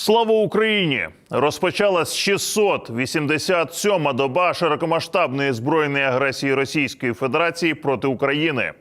Слава Україні! Розпочалась 687-ма доба широкомасштабної збройної агресії Російської Федерації проти України.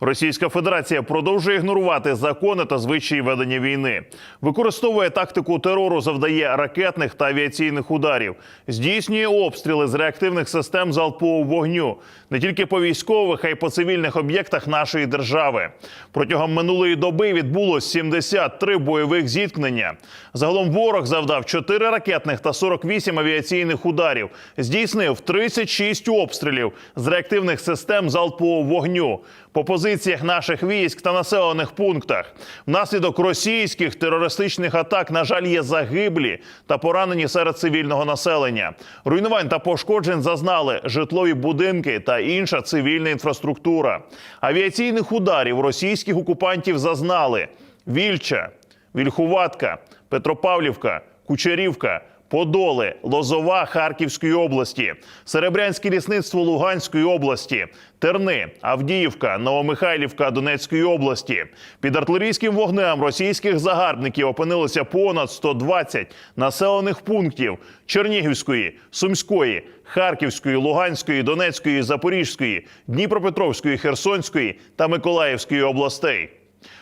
Російська Федерація продовжує ігнорувати закони та звичаї ведення війни, використовує тактику терору, завдає ракетних та авіаційних ударів, здійснює обстріли з реактивних систем залпового вогню. Не тільки по військових, а й по цивільних об'єктах нашої держави. Протягом минулої доби відбулось 73 бойових зіткнення. Загалом ворог завдав 4 ракетних та 48 авіаційних ударів, здійснив 36 обстрілів з реактивних систем залпового вогню по позиціях наших військ та населених пунктах. Внаслідок російських терористичних атак, на жаль, є загиблі та поранені серед цивільного населення. Руйнувань та пошкоджень зазнали житлові будинки та інша цивільна інфраструктура. Авіаційних ударів російських окупантів зазнали Вільча, Вільхуватка, Петропавлівка, Кучерівка. Подоли, Лозова Харківської області, Серебрянське лісництво Луганської області, Терни, Авдіївка, Новомихайлівка Донецької області. Під артилерійським вогнем російських загарбників опинилося понад 120 населених пунктів Чернігівської, Сумської, Харківської, Луганської, Донецької, Запорізької, Дніпропетровської, Херсонської та Миколаївської областей.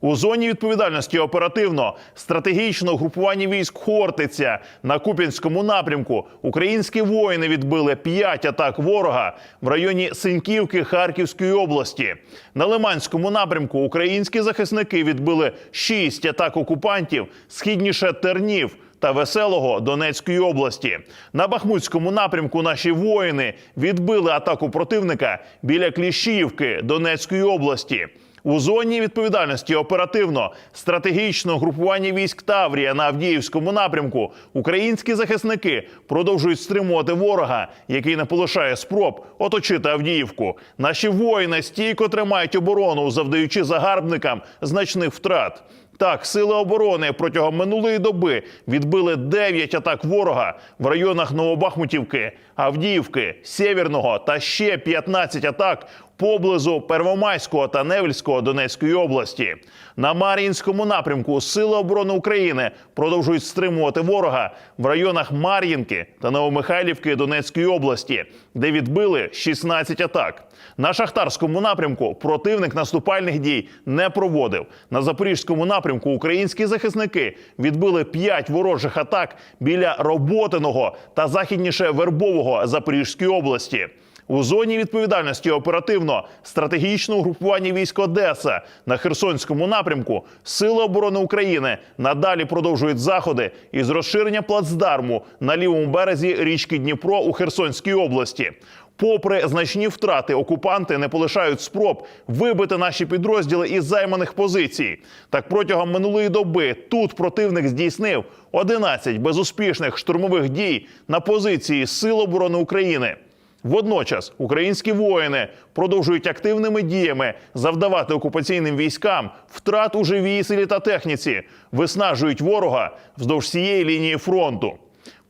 У зоні відповідальності оперативно стратегічного групування військ Хортиця на Куп'янському напрямку українські воїни відбили п'ять атак ворога в районі Синьківки Харківської області. На Лиманському напрямку українські захисники відбили шість атак окупантів східніше Тернів. Та веселого Донецької області на Бахмутському напрямку наші воїни відбили атаку противника біля Кліщіївки Донецької області. У зоні відповідальності оперативно стратегічного групування військ Таврія на Авдіївському напрямку українські захисники продовжують стримувати ворога, який не полишає спроб оточити Авдіївку. Наші воїни стійко тримають оборону, завдаючи загарбникам значних втрат. Так, сили оборони протягом минулої доби відбили 9 атак ворога в районах Новобахмутівки, Авдіївки, Сєвєрного та ще 15 атак поблизу Первомайського та Невельського Донецької області. На Мар'їнському напрямку Сили оборони України продовжують стримувати ворога в районах Мар'їнки та Новомихайлівки Донецької області, де відбили 16 атак. На шахтарському напрямку противник наступальних дій не проводив. На запорізькому напрямку українські захисники відбили 5 ворожих атак біля роботиного та західніше Вербового Запорізької області. У зоні відповідальності оперативно стратегічного групування військ Одеса на Херсонському напрямку Сили оборони України надалі продовжують заходи із розширення плацдарму на лівому березі річки Дніпро у Херсонській області. Попри значні втрати, окупанти не полишають спроб вибити наші підрозділи із займаних позицій. Так протягом минулої доби тут противник здійснив 11 безуспішних штурмових дій на позиції Сил оборони України. Водночас українські воїни продовжують активними діями завдавати окупаційним військам втрат у живій силі та техніці, виснажують ворога вздовж всієї лінії фронту.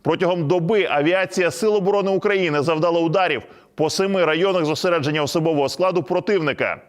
Протягом доби авіація Сил оборони України завдала ударів по семи районах зосередження особового складу противника.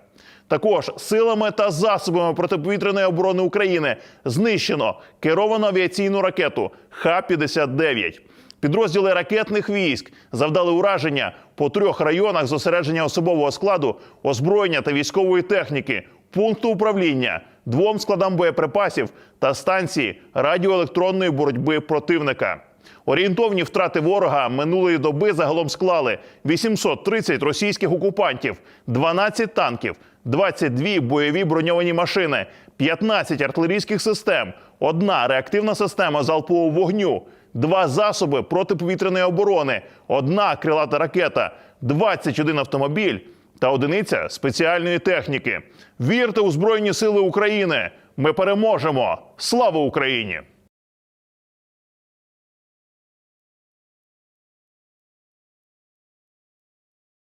Також силами та засобами протиповітряної оборони України знищено керовану авіаційну ракету Х-59. Підрозділи ракетних військ завдали ураження по трьох районах зосередження особового складу, озброєння та військової техніки, пункту управління, двом складам боєприпасів та станції радіоелектронної боротьби противника. Орієнтовні втрати ворога минулої доби загалом склали 830 російських окупантів, 12 танків, 22 бойові броньовані машини, 15 артилерійських систем, одна реактивна система залпового вогню, два засоби протиповітряної оборони, одна крилата ракета, 21 автомобіль та одиниця спеціальної техніки. Вірте у Збройні Сили України! Ми переможемо! Слава Україні!